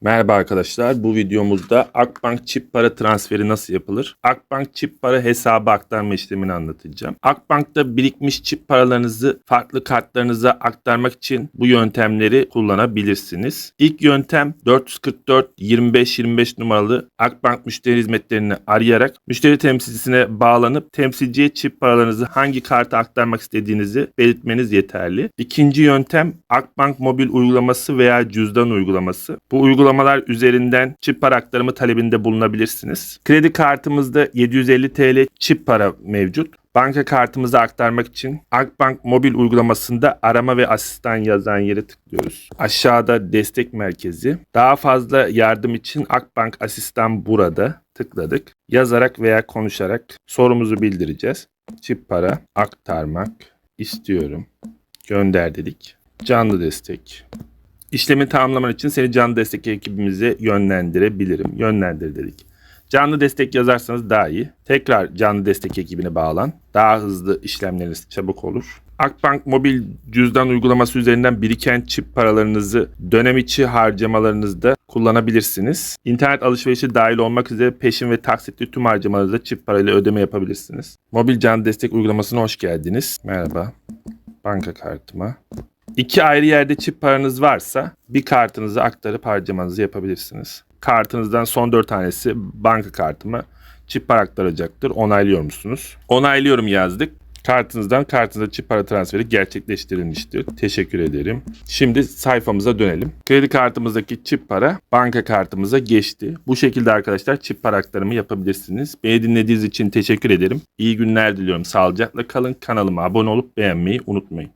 Merhaba arkadaşlar. Bu videomuzda Akbank çip para transferi nasıl yapılır? Akbank çip para hesabı aktarma işlemini anlatacağım. Akbank'ta birikmiş çip paralarınızı farklı kartlarınıza aktarmak için bu yöntemleri kullanabilirsiniz. İlk yöntem 444 25 25 numaralı Akbank müşteri hizmetlerini arayarak müşteri temsilcisine bağlanıp temsilciye çip paralarınızı hangi karta aktarmak istediğinizi belirtmeniz yeterli. İkinci yöntem Akbank mobil uygulaması veya cüzdan uygulaması. Bu uygulamalar üzerinden çip para aktarımı talebinde bulunabilirsiniz. Kredi kartımızda 750 TL çip para mevcut. Banka kartımızı aktarmak için Akbank mobil uygulamasında arama ve asistan yazan yere tıklıyoruz. Aşağıda destek merkezi. Daha fazla yardım için Akbank asistan burada tıkladık. Yazarak veya konuşarak sorumuzu bildireceğiz. Çip para aktarmak istiyorum. Gönder dedik. Canlı destek. İşlemi tamamlaman için seni canlı destek ekibimize yönlendirebilirim. Yönlendir dedik. Canlı destek yazarsanız daha iyi. Tekrar canlı destek ekibine bağlan. Daha hızlı işlemleriniz çabuk olur. Akbank mobil cüzdan uygulaması üzerinden biriken çip paralarınızı dönem içi harcamalarınızda kullanabilirsiniz. İnternet alışverişi dahil olmak üzere peşin ve taksitli tüm harcamalarınızda çip parayla ödeme yapabilirsiniz. Mobil canlı destek uygulamasına hoş geldiniz. Merhaba. Banka kartıma. İki ayrı yerde çip paranız varsa bir kartınızı aktarıp harcamanızı yapabilirsiniz. Kartınızdan son 4 tanesi banka kartıma çip para aktaracaktır. Onaylıyor musunuz? Onaylıyorum yazdık. Kartınızdan kartınıza çip para transferi gerçekleştirilmiştir. Teşekkür ederim. Şimdi sayfamıza dönelim. Kredi kartımızdaki çip para banka kartımıza geçti. Bu şekilde arkadaşlar çip para aktarımı yapabilirsiniz. Beni dinlediğiniz için teşekkür ederim. İyi günler diliyorum. Sağlıcakla kalın. Kanalıma abone olup beğenmeyi unutmayın.